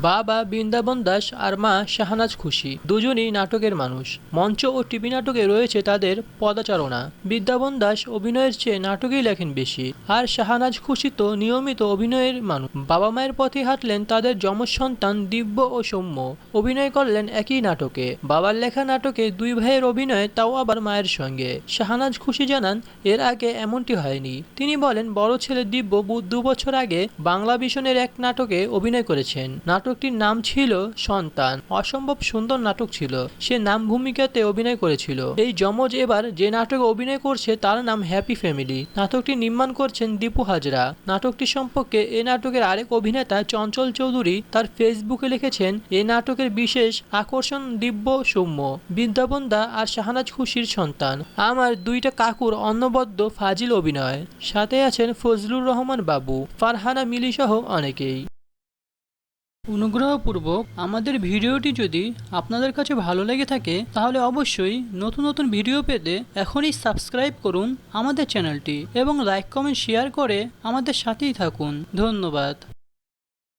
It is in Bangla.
বাবা বৃন্দাবন দাস আর মা শাহনাজ খুশি। দুজনই নাটকের মানুষ। মঞ্চ ও টিভি নাটকে রয়েছে তাদের পদাচারণা। বৃন্দাবন দাস অভিনয়ের চেয়ে নাটকেই লেখেন বেশি। আর শাহনাজ খুশি তো নিয়মিত অভিনয়ের মানুষ। বাবা মায়ের পথে হাঁটলেন তাদের যমজ সন্তান দিব্য ও সৌম্য। অভিনয় করলেন একই নাটকে। বাবার লেখা নাটকে দুই ভাইয়ের অভিনয় তাও আবার মায়ের সঙ্গে। শাহনাজ খুশি জানান, এর আগে এমনটি হয়নি। তিনি বলেন, বড় ছেলে দিব্য দু বছর আগে বাংলা ভীষণের এক নাটকে অভিনয় করেছেন। নাটকটির নাম ছিল সন্তান। অসম্ভব সুন্দর নাটক ছিল। সে নাম ভূমিকাতে অভিনয় করেছিল। এই যমজ এবার যে নাটকে অভিনয় করছে তার নাম হ্যাপি ফ্যামিলি নাটকটি নির্মাণ করছেন দীপু হাজরা। নাটকটি সম্পর্কে এ নাটকের আরেক অভিনেতা চঞ্চল চৌধুরী তার ফেসবুকে লিখেছেন, এ নাটকের বিশেষ আকর্ষণ দিব্য সৌম্য। বৃন্দাবন দা আর শাহনাজ খুশির সন্তান। আমার দুইটা কাকুর অন্নবদ্য ফাজিল অভিনয়। সাথে আছেন ফজলুর রহমান বাবু, ফারহানা মিলি সহ অনেকেই। অনুগ্রহপূর্বক আমাদের ভিডিওটি যদি আপনাদের কাছে ভালো লেগে থাকে, তাহলে অবশ্যই নতুন নতুন ভিডিও পেতে এখনই সাবস্ক্রাইব করুন আমাদের চ্যানেলটি এবং লাইক, কমেন্ট, শেয়ার করে আমাদের সাথেই থাকুন। ধন্যবাদ।